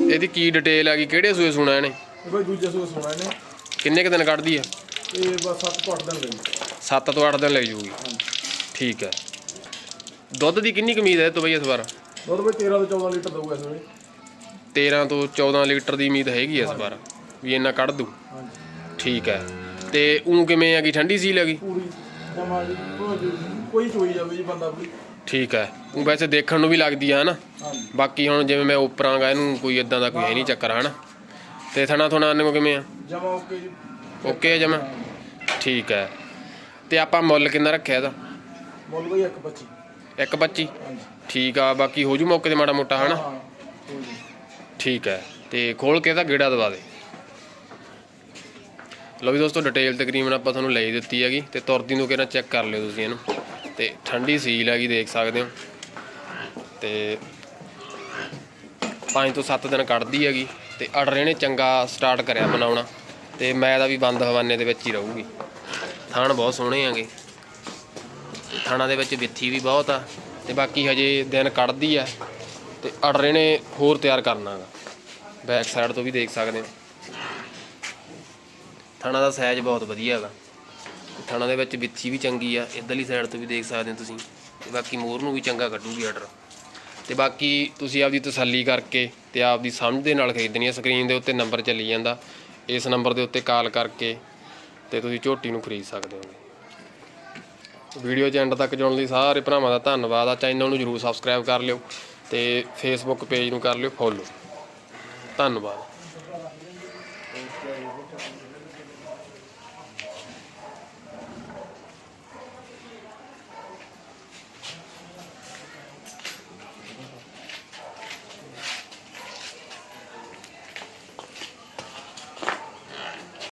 ਇਹਦੀ ਕੀ ਡਿਟੇਲ ਆ ਗਈ? ਕਿਹੜੇ ਸੂਏ ਸੁਣਾ ਇਹਨੇ? ਇਹ ਬਾਈ ਦੂਜੇ ਸੂਏ ਸੋਣਾ ਇਹਨੇ। ਕਿੰਨੇ ਕੁ ਦਿਨ ਕੱਢਦੀ ਆ? ਇਹ ਬਸ 7 ਤੋਂ 8 ਦਿਨ ਲਈ। 7 ਤੋਂ 8 ਦਿਨ ਲੱਗ ਜੂਗੀ ਠੀਕ ਹੈ। ਦੁੱਧ ਦੀ ਕਿੰਨੀ ਕਮੀਜ਼ ਹੈ ਤੋਂ ਬਈ ਇਸ ਵਾਰ? ਦੁੱਧ ਬਾਈ 13 ਤੋਂ 14 ਲੀਟਰ ਦਊਗਾ ਇਸ ਵੇਲੇ। 13 ਤੋਂ 14 ਲੀਟਰ ਦੀ ਉਮੀਦ ਹੈਗੀ ਇਸ ਵਾਰ ਵੀ ਇੰਨਾ ਕੱਢ ਦੂ ਠੀਕ ਹੈ। ਤੇ ਉਹ ਕਿਵੇਂ ਹੈਗੀ ਠੰਡੀ ਸੀ ਲੱਗੀ ਪੂਰੀ ਕੋਈ- ਚੋਈ ਜਾਵੇ ਜੀ ਬੰਦਾ ਪੂਰੀ ਠੀਕ ਹੈ। ਉਹ ਵੈਸੇ ਦੇਖਣ ਨੂੰ ਵੀ ਲੱਗਦੀ ਆ ਹਨਾ? ਬਾਕੀ ਹੁਣ ਜਿਵੇਂ ਮੈਂ ਉੱਪਰਾਂਗਾ ਇਹਨੂੰ ਕੋਈ ਇਦਾਂ ਦਾ ਕੋਈ ਹੈ ਨਹੀਂ ਚੱਕਰ ਹਨਾ? ਤੇ ਥਣਾ ਥਣਾ ਨੂੰ ਕਿਵੇਂ ਆ? ਜਮਾ ਓਕੇ ਜੀ। ਓਕੇ ਜਮਾ? ਠੀਕ ਹੈ। ਤੇ ਆਪਾਂ ਮੁੱਲ ਕਿੰਨਾ ਰੱਖਿਆ ਇਹਦਾ? ਮੁੱਲ ਬਾਈ 125 ਇੱਕ ਬੱਚੀ ਹਾਂਜੀ। ਠੀਕ ਆ ਬਾਕੀ ਹੋ ਜੂ ਮੌਕੇ ਤੇ ਮਾੜਾ ਮੋਟਾ ਹਨਾ? ਕੋਈ ਠੀਕ ਹੈ ਤੇ ਖੋਲ ਕੇ ਇਹਦਾ ਗੇੜਾ ਦਵਾ ਦੇ। ਲਓ ਵੀ ਦੋਸਤੋ ਡਿਟੇਲ ਤਕਰੀਬਨ ਆਪਾਂ ਤੁਹਾਨੂੰ ਲਈ ਦਿੱਤੀ ਹੈਗੀ ਤੇ ਤੁਰਦੀ ਨੂੰ ਕਿਹੜਾ ਚੈੱਕ ਕਰ ਲਿਓ ਤੁਸੀਂ ਇਹਨੂੰ। ਤੇ ਠੰਡੀ ਸੀਲ ਹੈਗੀ ਦੇਖ ਸਕਦੇ ਹੋ। ਤੇ 5 ਤੋਂ 7 ਦਿਨ ਕੱਢਦੀ ਹੈਗੀ ਤੇ ਆਰਡਰ ਇਹਨੇ ਚੰਗਾ ਸਟਾਰਟ ਕਰਿਆ ਬਣਾਉਣਾ ਤੇ ਮੈਂ ਦਾ ਵੀ ਬੰਦ ਹਵਾਨੇ ਦੇ ਵਿੱਚ ਹੀ ਰਹੂਗੀ। ਥਾਣ ਬਹੁਤ ਸੋਹਣੇ ਹੈਗੇ। ਥਾਣਾ ਦੇ ਵਿੱਚ ਵਿੱਥੀ ਵੀ ਬਹੁਤ ਆ ਤੇ ਬਾਕੀ ਹਜੇ ਦਿਨ ਕੱਢਦੀ ਆ ਤੇ ਆਰਡਰ ਇਹਨੇ ਹੋਰ ਤਿਆਰ ਕਰਨਾ ਹੈਗਾ। ਬੈਕ ਸਾਈਡ ਤੋਂ ਵੀ ਦੇਖ ਸਕਦੇ ਹੋ ਥਾਣਾ ਦਾ ਸਾਈਜ਼ ਬਹੁਤ ਵਧੀਆ ਹੈਗਾ। ਥਾਣਾ ਦੇ ਵਿੱਚ ਵਿੱਥੀ ਵੀ ਚੰਗੀ ਆ, ਇਧਰਲੀ ਸਾਈਡ ਤੋਂ ਵੀ ਦੇਖ ਸਕਦੇ ਹੋ ਤੁਸੀਂ। ਤੇ ਬਾਕੀ ਮੋਰ ਨੂੰ ਵੀ ਚੰਗਾ ਕੱਢੂਗੀ ਆਰਡਰ ਤੇ ਬਾਕੀ ਤੁਸੀਂ ਆਪਦੀ ਤਸੱਲੀ ਕਰਕੇ ਤੇ ਆਪਦੀ ਸਮਝ ਦੇ ਨਾਲ ਖਰੀਦਣੀ ਹੈ ਸਕਰੀਨ ਦੇ ਉੱਤੇ ਨੰਬਰ ਚੱਲੀ ਜਾਂਦਾ। ਇਸ ਨੰਬਰ ਦੇ ਉੱਤੇ ਕਾਲ ਕਰਕੇ ਤੇ ਤੁਸੀਂ ਝੋਟੀ ਨੂੰ ਖਰੀਦ ਸਕਦੇ ਹੋ। ਵੀਡੀਓ ਦੇ ਐਂਡ ਤੱਕ ਜੁੜਨ ਲਈ ਸਾਰੇ ਭਰਾਵਾਂ ਦਾ ਧੰਨਵਾਦ ਆ। ਚੈਨਲ ਨੂੰ ਜਰੂਰ ਸਬਸਕ੍ਰਾਈਬ ਕਰ ਲਿਓ ਤੇ ਫੇਸਬੁੱਕ ਪੇਜ ਨੂੰ ਕਰ ਲਿਓ ਫੋਲੋ ਧੰਨਵਾਦ।